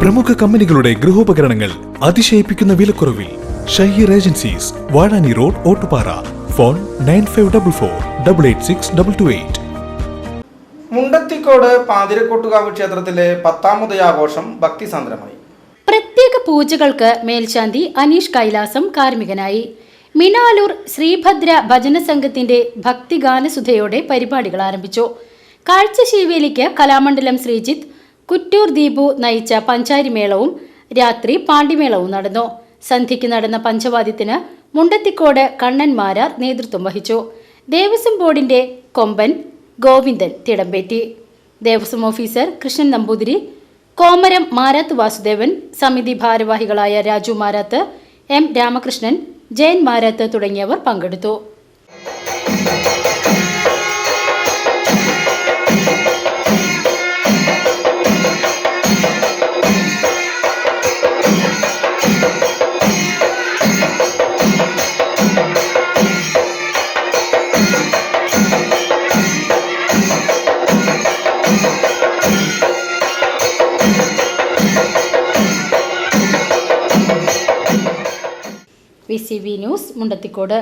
പ്രമുഖ കമ്പനികളുടെ ഗൃഹോപകരണങ്ങൾ അതിശയിപ്പിക്കുന്ന വിലക്കുറവിൽ Shaheer agencies Vazhani road Ottupara. Phone nine five double four double eight six double two eight. Mundathikode Pathirakottukavu ക്ഷേത്രത്തിലെ പത്താമത് ആഘോഷം ഭക്തിസാന്ദ്രമായി. പ്രത്യേക പൂജകൾക്ക് മേൽശാന്തി അനീഷ് കൈലാസം കാർമികനായി മിനാലൂർ ശ്രീഭദ്ര ഭജന സംഘത്തിന്റെ ഭക്തിഗാനസുധയോടെ പരിപാടികൾ ആരംഭിച്ചു. കാഴ്ചശീവേലിക്ക് കലാമണ്ഡലം ശ്രീജിത്ത് കുറ്റൂർ ദീപു നയിച്ച പഞ്ചാരിമേളവും രാത്രി പാണ്ടിമേളവും നടന്നു. സന്ധ്യയ്ക്ക് നടന്ന പഞ്ചവാദ്യത്തിന് മുണ്ടത്തിക്കോട് കണ്ണൻമാരാർ നേതൃത്വം വഹിച്ചു. ദേവസ്വം ബോർഡിന്റെ കൊമ്പൻ ഗോവിന്ദൻ തിടമ്പേറ്റി. ദേവസ്വം ഓഫീസർ കൃഷ്ണൻ നമ്പൂതിരി കോമരം മാരാത്ത് വാസുദേവൻ സമിതി ഭാരവാഹികളായ രാജു മാരാത്ത് എം രാമകൃഷ്ണൻ ജയൻ മാരാത്ത് തുടങ്ങിയവർ പങ്കെടുത്തു. V C V news Mundathikode